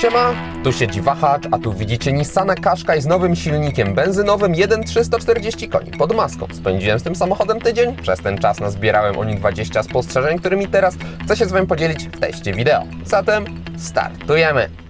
Siema, tu siedzi wahacz, a tu widzicie Nissana Qashqai z nowym silnikiem benzynowym 1.340 koni pod maską. Spędziłem z tym samochodem tydzień, przez ten czas nazbierałem o nim 20 spostrzeżeń, którymi teraz chcę się z Wami podzielić w teście wideo. Zatem startujemy!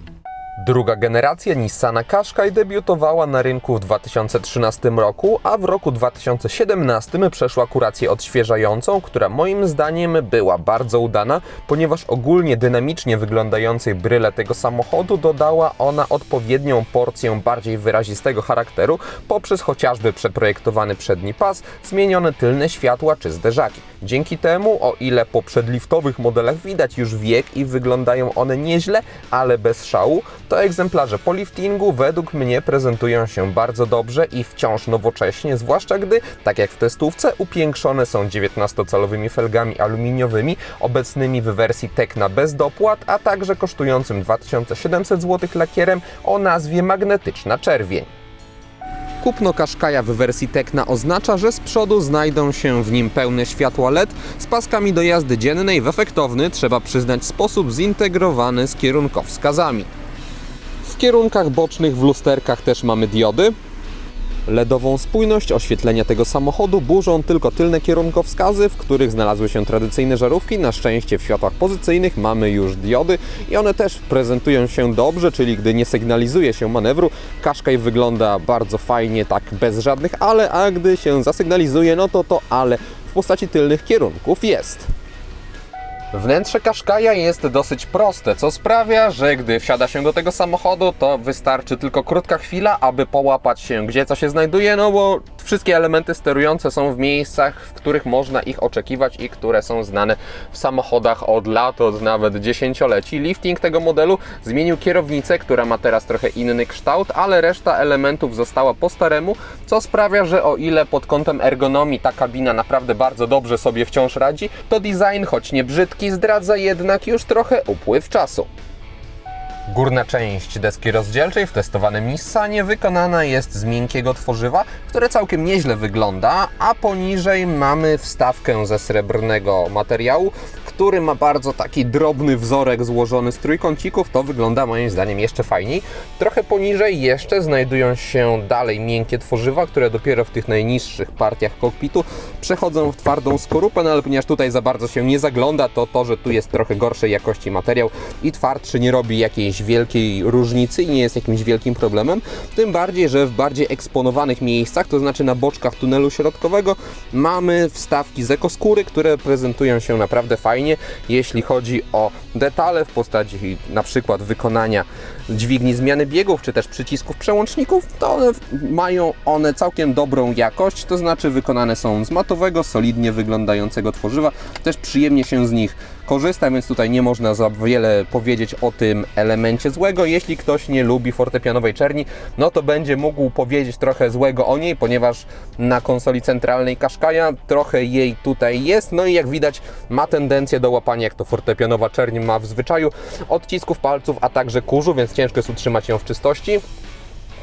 Druga generacja Nissana Qashqai debiutowała na rynku w 2013 roku, a w roku 2017 przeszła kurację odświeżającą, która moim zdaniem była bardzo udana, ponieważ ogólnie dynamicznie wyglądającej bryle tego samochodu dodała ona odpowiednią porcję bardziej wyrazistego charakteru poprzez chociażby przeprojektowany przedni pas, zmienione tylne światła czy zderzaki. Dzięki temu, o ile po przedliftowych modelach widać już wiek i wyglądają one nieźle, ale bez szału, to egzemplarze po liftingu według mnie prezentują się bardzo dobrze i wciąż nowocześnie, zwłaszcza gdy, tak jak w testówce, upiększone są 19-calowymi felgami aluminiowymi, obecnymi w wersji Tecna bez dopłat, a także kosztującym 2700 zł lakierem o nazwie Magnetyczna Czerwień. Kupno Qashqaia w wersji Tecna oznacza, że z przodu znajdą się w nim pełne światła LED z paskami do jazdy dziennej w efektowny, trzeba przyznać, sposób zintegrowany z kierunkowskazami. Kierunkach bocznych w lusterkach też mamy diody. LEDową spójność oświetlenia tego samochodu burzą tylko tylne kierunkowskazy, w których znalazły się tradycyjne żarówki. Na szczęście w światłach pozycyjnych mamy już diody i one też prezentują się dobrze, czyli gdy nie sygnalizuje się manewru, Qashqai wygląda bardzo fajnie, tak bez żadnych ale, a gdy się zasygnalizuje, no to to ale w postaci tylnych kierunków jest. Wnętrze Qashqaia jest dosyć proste, co sprawia, że gdy wsiada się do tego samochodu, to wystarczy tylko krótka chwila, aby połapać się, gdzie co się znajduje, no bo wszystkie elementy sterujące są w miejscach, w których można ich oczekiwać i które są znane w samochodach od lat, od nawet dziesięcioleci. Lifting tego modelu zmienił kierownicę, która ma teraz trochę inny kształt, ale reszta elementów została po staremu, co sprawia, że o ile pod kątem ergonomii ta kabina naprawdę bardzo dobrze sobie wciąż radzi, to design, choć nie brzydki, zdradza jednak już trochę upływ czasu. Górna część deski rozdzielczej w testowanym Nissanie wykonana jest z miękkiego tworzywa, które całkiem nieźle wygląda, a poniżej mamy wstawkę ze srebrnego materiału, który ma bardzo taki drobny wzorek złożony z trójkącików. To wygląda moim zdaniem jeszcze fajniej. Trochę poniżej jeszcze znajdują się dalej miękkie tworzywa, które dopiero w tych najniższych partiach kokpitu przechodzą w twardą skorupę, no ale ponieważ tutaj za bardzo się nie zagląda, to to, że tu jest trochę gorszej jakości materiał i twardszy nie robi jakiejś wielkiej różnicy i nie jest jakimś wielkim problemem. Tym bardziej, że w bardziej eksponowanych miejscach, to znaczy na boczkach tunelu środkowego, mamy wstawki z ekoskóry, które prezentują się naprawdę fajnie, jeśli chodzi o detale w postaci na przykład wykonania dźwigni zmiany biegów, czy też przycisków przełączników, to one mają one całkiem dobrą jakość, to znaczy wykonane są z matowego, solidnie wyglądającego tworzywa, też przyjemnie się z nich korzysta, więc tutaj nie można za wiele powiedzieć o tym elemencie złego. Jeśli ktoś nie lubi fortepianowej czerni, no to będzie mógł powiedzieć trochę złego o niej, ponieważ na konsoli centralnej Qashqaia trochę jej tutaj jest, no i jak widać ma tendencję do łapania, jak to fortepianowa czerń ma w zwyczaju, odcisków palców, a także kurzu, więc ciężko jest utrzymać ją w czystości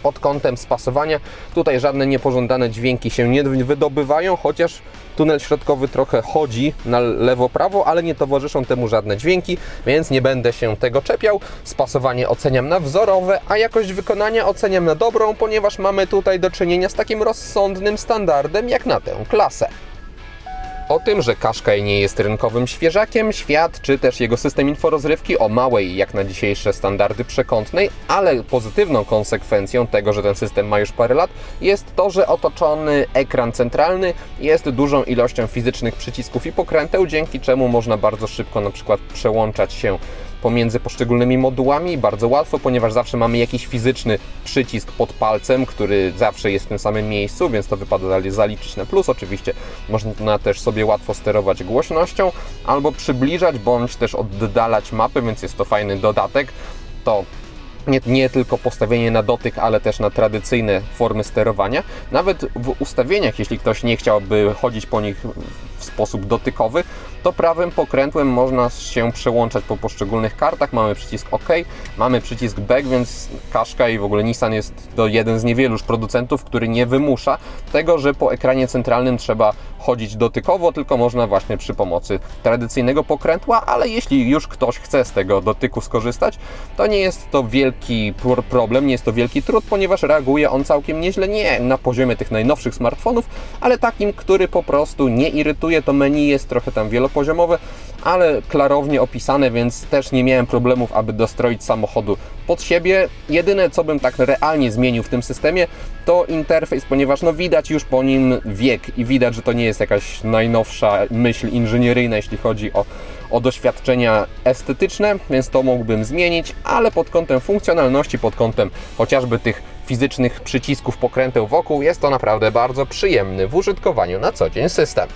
pod kątem spasowania. Tutaj żadne niepożądane dźwięki się nie wydobywają, chociaż tunel środkowy trochę chodzi na lewo-prawo, ale nie towarzyszą temu żadne dźwięki, więc nie będę się tego czepiał. Spasowanie oceniam na wzorowe, a jakość wykonania oceniam na dobrą, ponieważ mamy tutaj do czynienia z takim rozsądnym standardem jak na tę klasę. O tym, że Qashqai nie jest rynkowym świeżakiem, świadczy też jego system inforozrywki o małej, jak na dzisiejsze standardy, przekątnej, ale pozytywną konsekwencją tego, że ten system ma już parę lat, jest to, że otoczony ekran centralny jest dużą ilością fizycznych przycisków i pokręteł, dzięki czemu można bardzo szybko na przykład przełączać się pomiędzy poszczególnymi modułami bardzo łatwo, ponieważ zawsze mamy jakiś fizyczny przycisk pod palcem, który zawsze jest w tym samym miejscu, więc to wypada zaliczyć na plus. Oczywiście można też sobie łatwo sterować głośnością albo przybliżać, bądź też oddalać mapy, więc jest to fajny dodatek. To nie, nie, tylko postawienie na dotyk, ale też na tradycyjne formy sterowania. Nawet w ustawieniach, jeśli ktoś nie chciałby chodzić po nich sposób dotykowy, to prawym pokrętłem można się przełączać po poszczególnych kartach. Mamy przycisk OK, mamy przycisk Back, więc Qashqai i w ogóle Nissan jest to jeden z niewielu już producentów, który nie wymusza tego, że po ekranie centralnym trzeba chodzić dotykowo, tylko można właśnie przy pomocy tradycyjnego pokrętła, ale jeśli już ktoś chce z tego dotyku skorzystać, to nie jest to wielki pr- problem, nie jest to wielki trud, ponieważ reaguje on całkiem nieźle, nie na poziomie tych najnowszych smartfonów, ale takim, który po prostu nie irytuje. To menu jest trochę tam wielopoziomowe, ale klarownie opisane, więc też nie miałem problemów, aby dostroić samochodu pod siebie. Jedyne, co bym tak realnie zmienił w tym systemie, to interfejs, ponieważ no widać już po nim wiek i widać, że to nie jest jakaś najnowsza myśl inżynieryjna, jeśli chodzi o, o doświadczenia estetyczne, więc to mógłbym zmienić, ale pod kątem funkcjonalności, pod kątem chociażby tych fizycznych przycisków pokręteł wokół, jest to naprawdę bardzo przyjemny w użytkowaniu na co dzień system.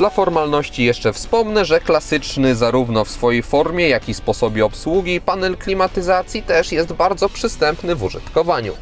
Dla formalności jeszcze wspomnę, że klasyczny zarówno w swojej formie, jak i sposobie obsługi panel klimatyzacji też jest bardzo przystępny w użytkowaniu.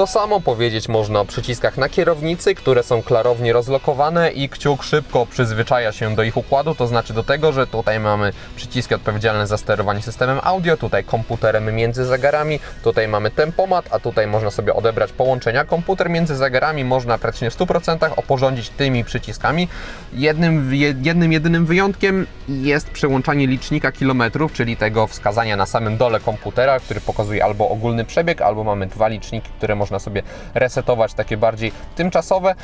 To samo powiedzieć można o przyciskach na kierownicy, które są klarownie rozlokowane i kciuk szybko przyzwyczaja się do ich układu, to znaczy do tego, że tutaj mamy przyciski odpowiedzialne za sterowanie systemem audio, tutaj komputerem między zegarami, tutaj mamy tempomat, a tutaj można sobie odebrać połączenia. Komputer między zegarami można praktycznie w 100% oporządzić tymi przyciskami. Jednym, jednym jedynym wyjątkiem jest przełączanie licznika kilometrów, czyli tego wskazania na samym dole komputera, który pokazuje albo ogólny przebieg, albo mamy dwa liczniki, które można sobie resetować, takie bardziej tymczasowe.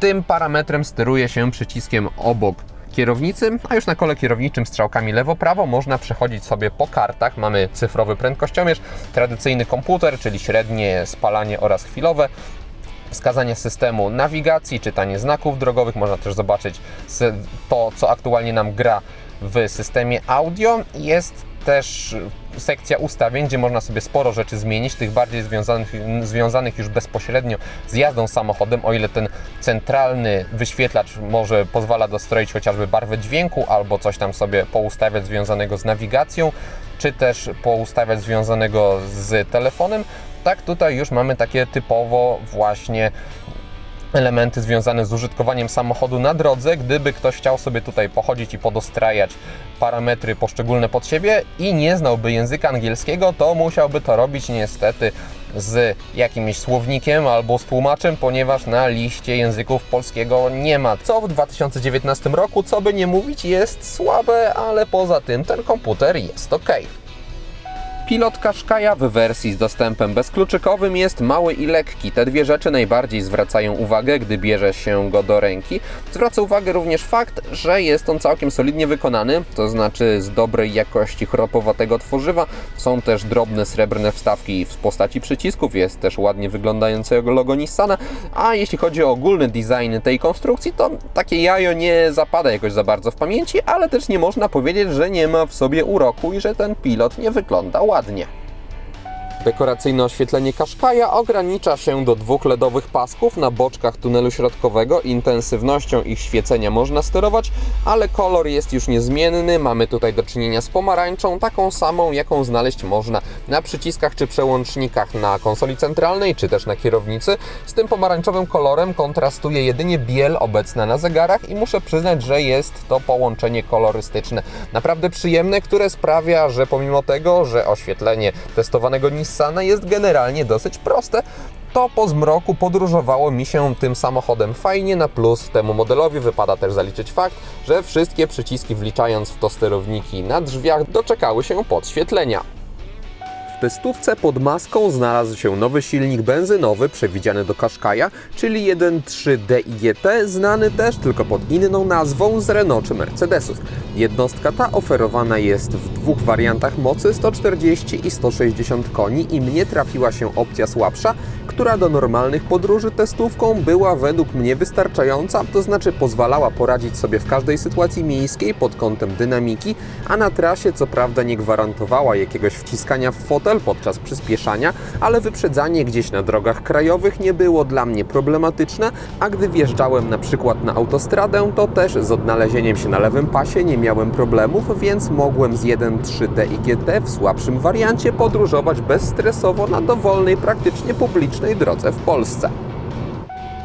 Tym parametrem steruje się przyciskiem obok kierownicy, a już na kole kierowniczym strzałkami lewo-prawo można przechodzić sobie po kartach. Mamy cyfrowy prędkościomierz, tradycyjny komputer, czyli średnie spalanie oraz chwilowe, wskazanie systemu nawigacji, czytanie znaków drogowych, można też zobaczyć to, co aktualnie nam gra w systemie audio. Jest też sekcja ustawień, gdzie można sobie sporo rzeczy zmienić, tych bardziej związanych, związanych już bezpośrednio z jazdą samochodem, o ile ten centralny wyświetlacz może pozwala dostroić chociażby barwę dźwięku albo coś tam sobie poustawiać związanego z nawigacją, czy też poustawiać związanego z telefonem. Tak, tutaj już mamy takie typowo właśnie elementy związane z użytkowaniem samochodu na drodze. Gdyby ktoś chciał sobie tutaj pochodzić i podostrajać parametry poszczególne pod siebie i nie znałby języka angielskiego, to musiałby to robić niestety z jakimś słownikiem albo z tłumaczem, ponieważ na liście języków polskiego nie ma. Co w 2019 roku, co by nie mówić, jest słabe, ale poza tym ten komputer jest ok. Pilot Qashqai'a w wersji z dostępem bezkluczykowym jest mały i lekki. Te dwie rzeczy najbardziej zwracają uwagę, gdy bierze się go do ręki. Zwraca uwagę również fakt, że jest on całkiem solidnie wykonany, to znaczy z dobrej jakości chropowatego tworzywa. Są też drobne srebrne wstawki w postaci przycisków, jest też ładnie wyglądającego logo Nissana, a jeśli chodzi o ogólny design tej konstrukcji, to takie jajo nie zapada jakoś za bardzo w pamięci, ale też nie można powiedzieć, że nie ma w sobie uroku i że ten pilot nie wygląda ładnie ładnie. Dekoracyjne oświetlenie Qashqai'a ogranicza się do dwóch LEDowych pasków na boczkach tunelu środkowego. Intensywnością ich świecenia można sterować, ale kolor jest już niezmienny. Mamy tutaj do czynienia z pomarańczą, taką samą, jaką znaleźć można na przyciskach czy przełącznikach na konsoli centralnej, czy też na kierownicy. Z tym pomarańczowym kolorem kontrastuje jedynie biel obecna na zegarach i muszę przyznać, że jest to połączenie kolorystyczne naprawdę przyjemne, które sprawia, że pomimo tego, że oświetlenie testowanego Nissan Nissana jest generalnie dosyć proste, to po zmroku podróżowało mi się tym samochodem fajnie. Na plus temu modelowi wypada też zaliczyć fakt, że wszystkie przyciski wliczając w to sterowniki na drzwiach doczekały się podświetlenia. W testówce pod maską znalazł się nowy silnik benzynowy przewidziany do Qashqai'a, czyli 1.3 DIGT, znany też tylko pod inną nazwą z Renault czy Mercedesów. Jednostka ta oferowana jest w dwóch wariantach mocy 140 i 160 koni i mnie trafiła się opcja słabsza, która do normalnych podróży testówką była według mnie wystarczająca, to znaczy pozwalała poradzić sobie w każdej sytuacji miejskiej pod kątem dynamiki, a na trasie co prawda nie gwarantowała jakiegoś wciskania w fotel podczas przyspieszania, ale wyprzedzanie gdzieś na drogach krajowych nie było dla mnie problematyczne, a gdy wjeżdżałem na przykład na autostradę, to też z odnalezieniem się na lewym pasie nie miałem problemów, więc mogłem z 1.3 DIGT w słabszym wariancie podróżować bezstresowo na dowolnej, praktycznie publicznej drodze w Polsce.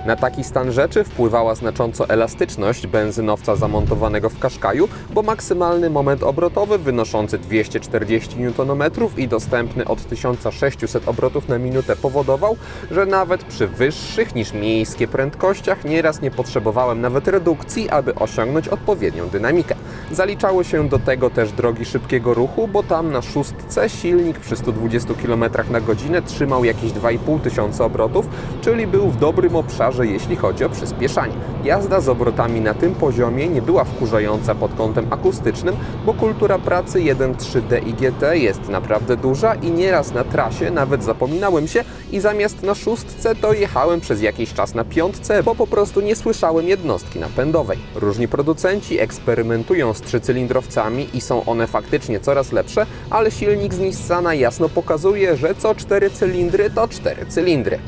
Na taki stan rzeczy wpływała znacząco elastyczność benzynowca zamontowanego w Qashqaiu, bo maksymalny moment obrotowy wynoszący 240 Nm i dostępny od 1600 obrotów na minutę powodował, że nawet przy wyższych niż miejskie prędkościach nieraz nie potrzebowałem nawet redukcji, aby osiągnąć odpowiednią dynamikę. Zaliczały się do tego też drogi szybkiego ruchu, bo tam na szóstce silnik przy 120 km na godzinę trzymał jakieś 2,5 tysiąca obrotów, czyli był w dobrym obszarze, jeśli chodzi o przyspieszanie. Jazda z obrotami na tym poziomie nie była wkurzająca pod kątem akustycznym, bo kultura pracy 1.3D i GT jest naprawdę duża i nieraz na trasie nawet zapominałem się i zamiast na szóstce to jechałem przez jakiś czas na piątce, bo po prostu nie słyszałem jednostki napędowej. Różni producenci eksperymentują z trzycylindrowcami i są one faktycznie coraz lepsze, ale silnik z Nissana jasno pokazuje, że co cztery cylindry to cztery cylindry.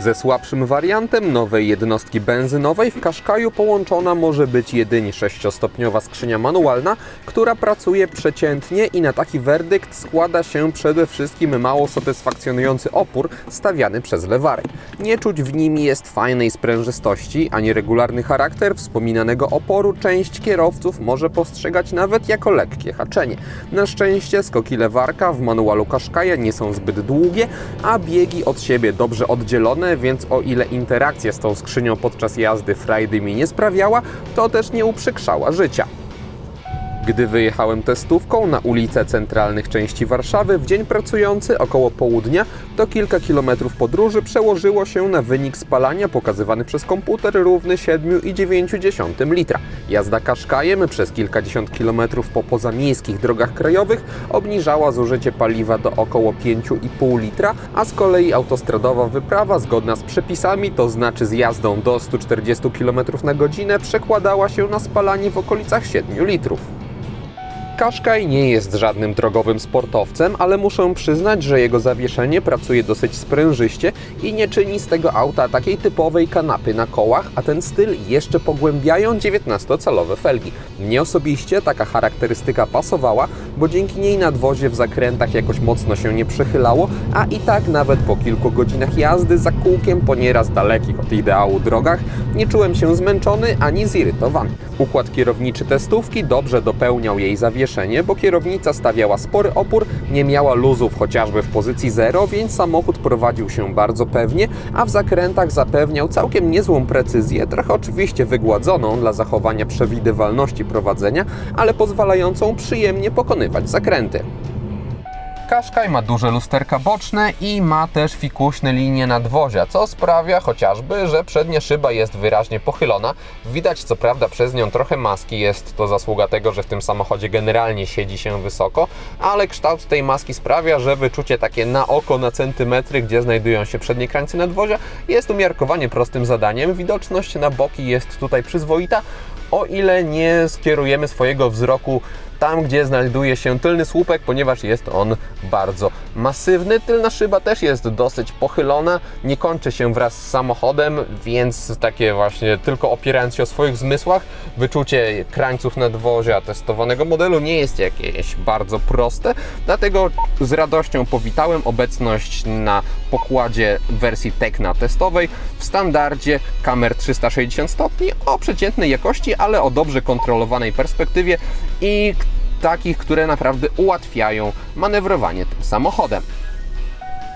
Ze słabszym wariantem nowej jednostki benzynowej w Qashqaiu połączona może być jedynie 6-stopniowa skrzynia manualna, która pracuje przeciętnie i na taki werdykt składa się przede wszystkim mało satysfakcjonujący opór stawiany przez lewary. Nie czuć w nim jest fajnej sprężystości, a nieregularny charakter wspominanego oporu część kierowców może postrzegać nawet jako lekkie haczenie. Na szczęście skoki lewarka w manualu Qashqaia nie są zbyt długie, a biegi od siebie dobrze oddzielone, więc o ile interakcja z tą skrzynią podczas jazdy frajdy mi nie sprawiała, to też nie uprzykrzała życia. Gdy wyjechałem testówką na ulice centralnych części Warszawy w dzień pracujący około południa, to kilka kilometrów podróży przełożyło się na wynik spalania pokazywany przez komputer równy 7,9 litra. Jazda kaszkajem przez kilkadziesiąt kilometrów po pozamiejskich drogach krajowych obniżała zużycie paliwa do około 5,5 litra, a z kolei autostradowa wyprawa zgodna z przepisami, to znaczy z jazdą do 140 km na godzinę, przekładała się na spalanie w okolicach 7 litrów. Qashqai nie jest żadnym drogowym sportowcem, ale muszę przyznać, że jego zawieszenie pracuje dosyć sprężyście i nie czyni z tego auta takiej typowej kanapy na kołach, a ten styl jeszcze pogłębiają 19-calowe felgi. Mnie osobiście taka charakterystyka pasowała, bo dzięki niej nadwozie w zakrętach jakoś mocno się nie przechylało, a i tak nawet po kilku godzinach jazdy za kółkiem po nieraz dalekich od ideału drogach nie czułem się zmęczony ani zirytowany. Układ kierowniczy testówki dobrze dopełniał jej zawieszenie, bo kierownica stawiała spory opór, nie miała luzów chociażby w pozycji 0, więc samochód prowadził się bardzo pewnie, a w zakrętach zapewniał całkiem niezłą precyzję, trochę oczywiście wygładzoną dla zachowania przewidywalności prowadzenia, ale pozwalającą przyjemnie pokonywać zakręty. Qashqai ma duże lusterka boczne i ma też fikuśne linie nadwozia, co sprawia chociażby, że przednia szyba jest wyraźnie pochylona. Widać co prawda przez nią trochę maski, jest to zasługa tego, że w tym samochodzie generalnie siedzi się wysoko, ale kształt tej maski sprawia, że wyczucie takie na oko, na centymetry, gdzie znajdują się przednie krańce nadwozia, jest umiarkowanie prostym zadaniem. Widoczność na boki jest tutaj przyzwoita, o ile nie skierujemy swojego wzroku tam, gdzie znajduje się tylny słupek, ponieważ jest on bardzo masywny. Tylna szyba też jest dosyć pochylona, nie kończy się wraz z samochodem, więc takie właśnie tylko opierając się o swoich zmysłach, wyczucie krańców nadwozia testowanego modelu nie jest jakieś bardzo proste, dlatego z radością powitałem obecność na pokładzie wersji Tecna testowej w standardzie kamer 360 stopni o przeciętnej jakości, ale o dobrze kontrolowanej perspektywie i takich, które naprawdę ułatwiają manewrowanie tym samochodem.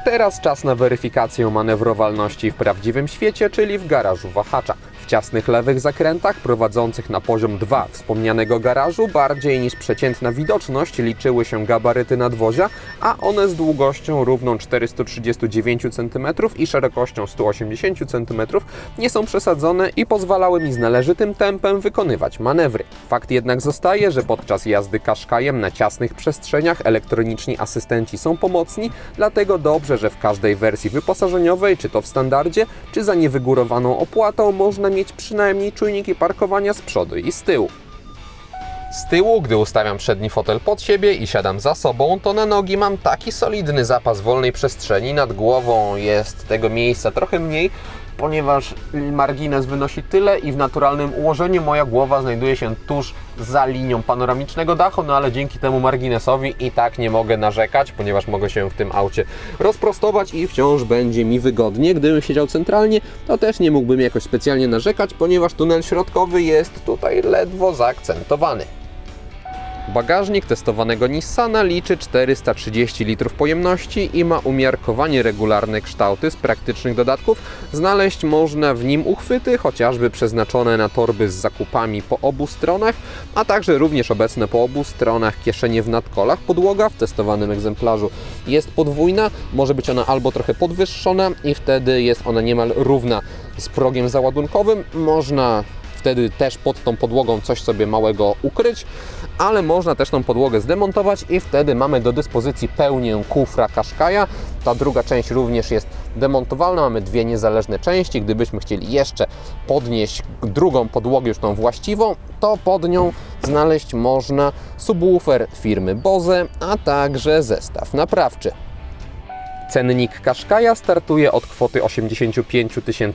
Teraz czas na weryfikację manewrowalności w prawdziwym świecie, czyli w garażu wahacza. Ciasnych lewych zakrętach prowadzących na poziom 2 wspomnianego garażu bardziej niż przeciętna widoczność liczyły się gabaryty nadwozia, a one z długością równą 439 cm i szerokością 180 cm nie są przesadzone i pozwalały mi z należytym tempem wykonywać manewry. Fakt jednak zostaje, że podczas jazdy kaszkajem na ciasnych przestrzeniach elektroniczni asystenci są pomocni, dlatego dobrze, że w każdej wersji wyposażeniowej, czy to w standardzie, czy za niewygórowaną opłatą, można mieć przynajmniej czujniki parkowania z przodu i z tyłu. Z tyłu, gdy ustawiam przedni fotel pod siebie i siadam za sobą, to na nogi mam taki solidny zapas wolnej przestrzeni, nad głową jest tego miejsca trochę mniej, ponieważ margines wynosi tyle i w naturalnym ułożeniu moja głowa znajduje się tuż za linią panoramicznego dachu, no ale dzięki temu marginesowi i tak nie mogę narzekać, ponieważ mogę się w tym aucie rozprostować i wciąż będzie mi wygodnie. Gdybym siedział centralnie, to też nie mógłbym jakoś specjalnie narzekać, ponieważ tunel środkowy jest tutaj ledwo zaakcentowany. Bagażnik testowanego Nissana liczy 430 litrów pojemności i ma umiarkowanie regularne kształty z praktycznych dodatków. Znaleźć można w nim uchwyty, chociażby przeznaczone na torby z zakupami po obu stronach, a także również obecne po obu stronach kieszenie w nadkolach. Podłoga w testowanym egzemplarzu jest podwójna, może być ona albo trochę podwyższona i wtedy jest ona niemal równa z progiem załadunkowym. Można wtedy też pod tą podłogą coś sobie małego ukryć, ale można też tą podłogę zdemontować i wtedy mamy do dyspozycji pełnię kufra Qashqai'a. Ta druga część również jest demontowalna, mamy dwie niezależne części. Gdybyśmy chcieli jeszcze podnieść drugą podłogę, już tą właściwą, to pod nią znaleźć można subwoofer firmy Bose, a także zestaw naprawczy. Cennik Qashqai'a startuje od kwoty 85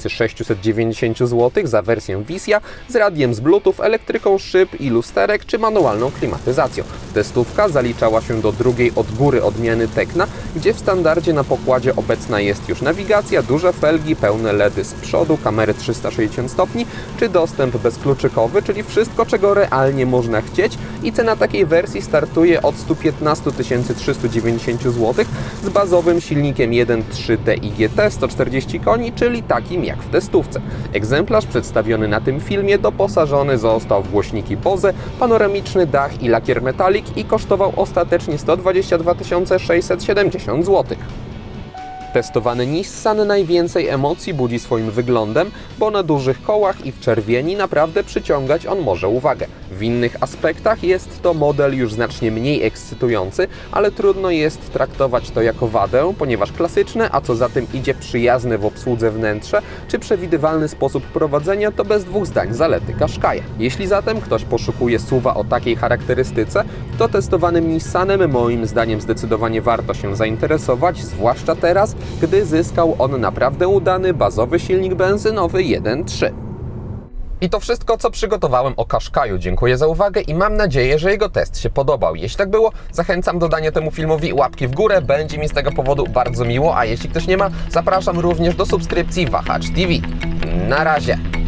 690 zł za wersję Wizja z radiem z Bluetooth, elektryką szyb i lusterek czy manualną klimatyzacją. Testówka zaliczała się do drugiej od góry odmiany Tekna, gdzie w standardzie na pokładzie obecna jest już nawigacja, duże felgi, pełne LEDy z przodu, kamery 360 stopni czy dostęp bezkluczykowy, czyli wszystko czego realnie można chcieć i cena takiej wersji startuje od 115 390 zł z bazowym silnikiem 1.3 DIGT 140 koni, czyli takim jak w testówce. Egzemplarz przedstawiony na tym filmie doposażony został w głośniki Bose, panoramiczny dach i lakier metalik i kosztował ostatecznie 122 670 zł. Testowany Nissan najwięcej emocji budzi swoim wyglądem, bo na dużych kołach i w czerwieni naprawdę przyciągać on może uwagę. W innych aspektach jest to model już znacznie mniej ekscytujący, ale trudno jest traktować to jako wadę, ponieważ klasyczne, a co za tym idzie przyjazne w obsłudze wnętrze, czy przewidywalny sposób prowadzenia to bez dwóch zdań zalety Qashqai'a. Jeśli zatem ktoś poszukuje suwa o takiej charakterystyce, to testowanym Nissanem moim zdaniem zdecydowanie warto się zainteresować, zwłaszcza teraz, gdy zyskał on naprawdę udany bazowy silnik benzynowy 1.3. I to wszystko, co przygotowałem o Qashqaiu. Dziękuję za uwagę i mam nadzieję, że jego test się podobał. Jeśli tak było, zachęcam do dania temu filmowi łapki w górę, będzie mi z tego powodu bardzo miło, a jeśli ktoś nie ma, zapraszam również do subskrypcji Wahacz TV. Na razie!